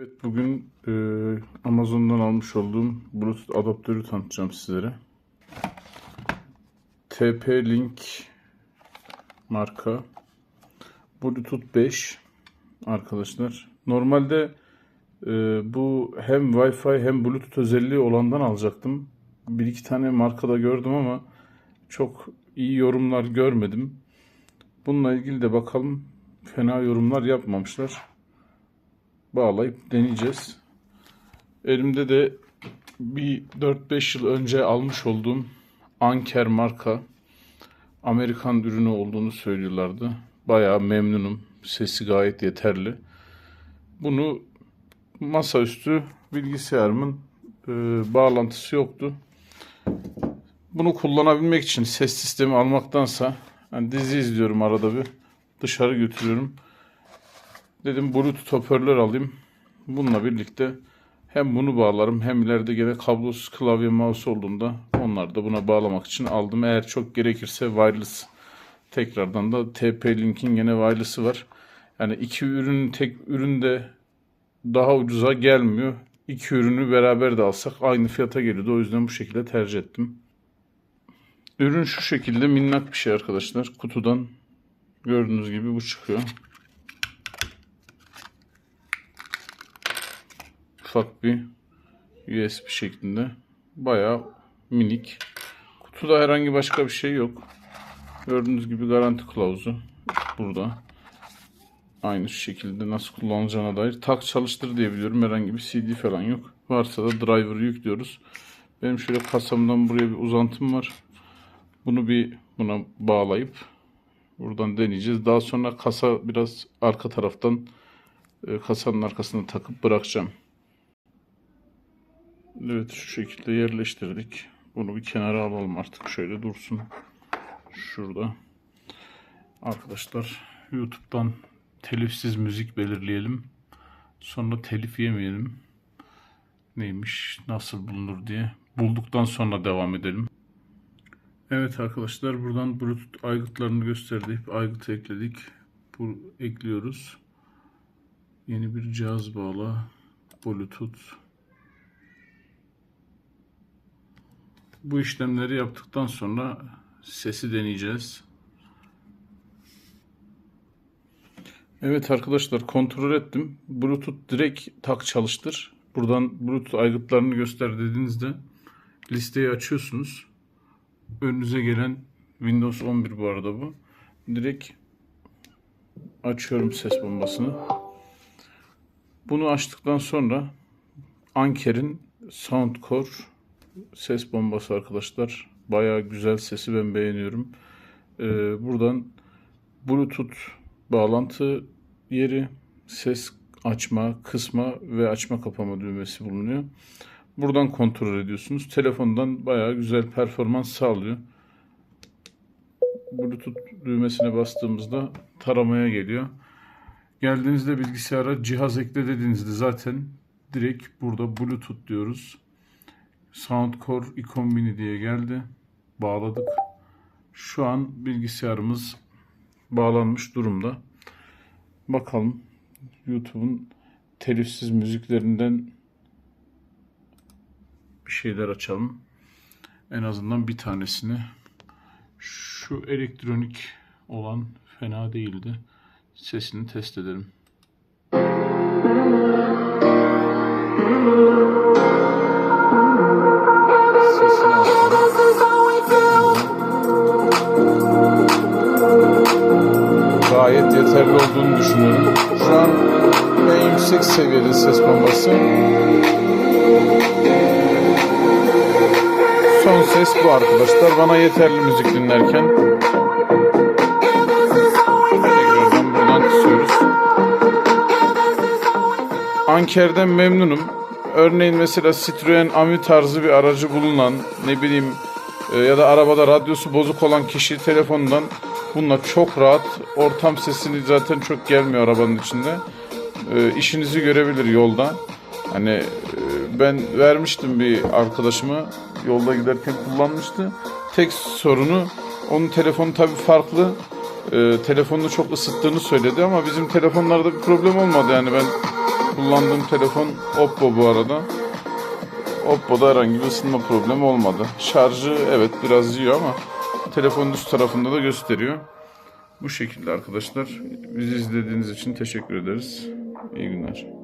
Evet bugün e, Amazon'dan almış olduğum Bluetooth adaptörü tanıtacağım sizlere. TP-Link marka Bluetooth 5 arkadaşlar. Normalde e, bu hem Wi-Fi hem Bluetooth özelliği olandan alacaktım. Bir iki tane markada gördüm ama çok iyi yorumlar görmedim. Bununla ilgili de bakalım fena yorumlar yapmamışlar bağlayıp deneyeceğiz. Elimde de bir 4-5 yıl önce almış olduğum Anker marka Amerikan ürünü olduğunu söylüyorlardı. Bayağı memnunum. Sesi gayet yeterli. Bunu masaüstü bilgisayarımın e, bağlantısı yoktu. Bunu kullanabilmek için ses sistemi almaktansa hani dizi izliyorum arada bir dışarı götürüyorum. Dedim Bluetooth hoparlör alayım. Bununla birlikte hem bunu bağlarım hem ileride gene kablosuz klavye mouse olduğunda onları da buna bağlamak için aldım. Eğer çok gerekirse wireless tekrardan da TP-Link'in gene wireless'ı var. Yani iki ürün tek üründe daha ucuza gelmiyor. İki ürünü beraber de alsak aynı fiyata geliyordu. O yüzden bu şekilde tercih ettim. Ürün şu şekilde minnak bir şey arkadaşlar. Kutudan gördüğünüz gibi bu çıkıyor. Ufak bir USB şeklinde. Bayağı minik. Kutuda herhangi başka bir şey yok. Gördüğünüz gibi garanti kılavuzu burada. Aynı şekilde nasıl kullanılacağına dair. Tak çalıştır diye biliyorum. Herhangi bir CD falan yok. Varsa da driver'ı yüklüyoruz. Benim şöyle kasamdan buraya bir uzantım var. Bunu bir buna bağlayıp buradan deneyeceğiz. Daha sonra kasa biraz arka taraftan e, kasanın arkasına takıp bırakacağım. Evet şu şekilde yerleştirdik. Bunu bir kenara alalım artık. Şöyle dursun. Şurada. Arkadaşlar YouTube'dan telifsiz müzik belirleyelim. Sonra telif yemeyelim. Neymiş, nasıl bulunur diye. Bulduktan sonra devam edelim. Evet arkadaşlar buradan Bluetooth aygıtlarını gösterdik. Aygıtı ekledik. Bu ekliyoruz. Yeni bir cihaz bağla. Bluetooth Bu işlemleri yaptıktan sonra sesi deneyeceğiz. Evet arkadaşlar kontrol ettim. Bluetooth direkt tak çalıştır. Buradan Bluetooth aygıtlarını göster dediğinizde listeyi açıyorsunuz. Önünüze gelen Windows 11 bu arada bu. Direkt açıyorum ses bombasını. Bunu açtıktan sonra Anker'in Soundcore ses bombası arkadaşlar. Baya güzel sesi ben beğeniyorum. Ee, buradan Bluetooth bağlantı yeri, ses açma, kısma ve açma kapama düğmesi bulunuyor. Buradan kontrol ediyorsunuz. Telefondan baya güzel performans sağlıyor. Bluetooth düğmesine bastığımızda taramaya geliyor. Geldiğinizde bilgisayara cihaz ekle dediğinizde zaten direkt burada Bluetooth diyoruz. Soundcore Icon Mini diye geldi. Bağladık. Şu an bilgisayarımız bağlanmış durumda. Bakalım YouTube'un telifsiz müziklerinden bir şeyler açalım. En azından bir tanesini. Şu elektronik olan fena değildi. Sesini test edelim. Yüksek seviyede ses bombası. Son ses bu arkadaşlar. Bana yeterli müzik dinlerken. Tekrardan buradan kısıyoruz. Anker'den memnunum. Örneğin mesela Citroen Ami tarzı bir aracı bulunan ne bileyim e, ya da arabada radyosu bozuk olan kişi telefonundan bununla çok rahat ortam sesini zaten çok gelmiyor arabanın içinde. E, işinizi görebilir yolda. Hani e, ben vermiştim bir arkadaşıma yolda giderken kullanmıştı. Tek sorunu onun telefonu tabii farklı. E, telefonunu çok ısıttığını söyledi ama bizim telefonlarda bir problem olmadı yani ben Kullandığım telefon Oppo bu arada. Oppo'da herhangi bir ısınma problemi olmadı. Şarjı evet biraz yiyor ama telefonun üst tarafında da gösteriyor. Bu şekilde arkadaşlar. Bizi izlediğiniz için teşekkür ederiz. İyi günler.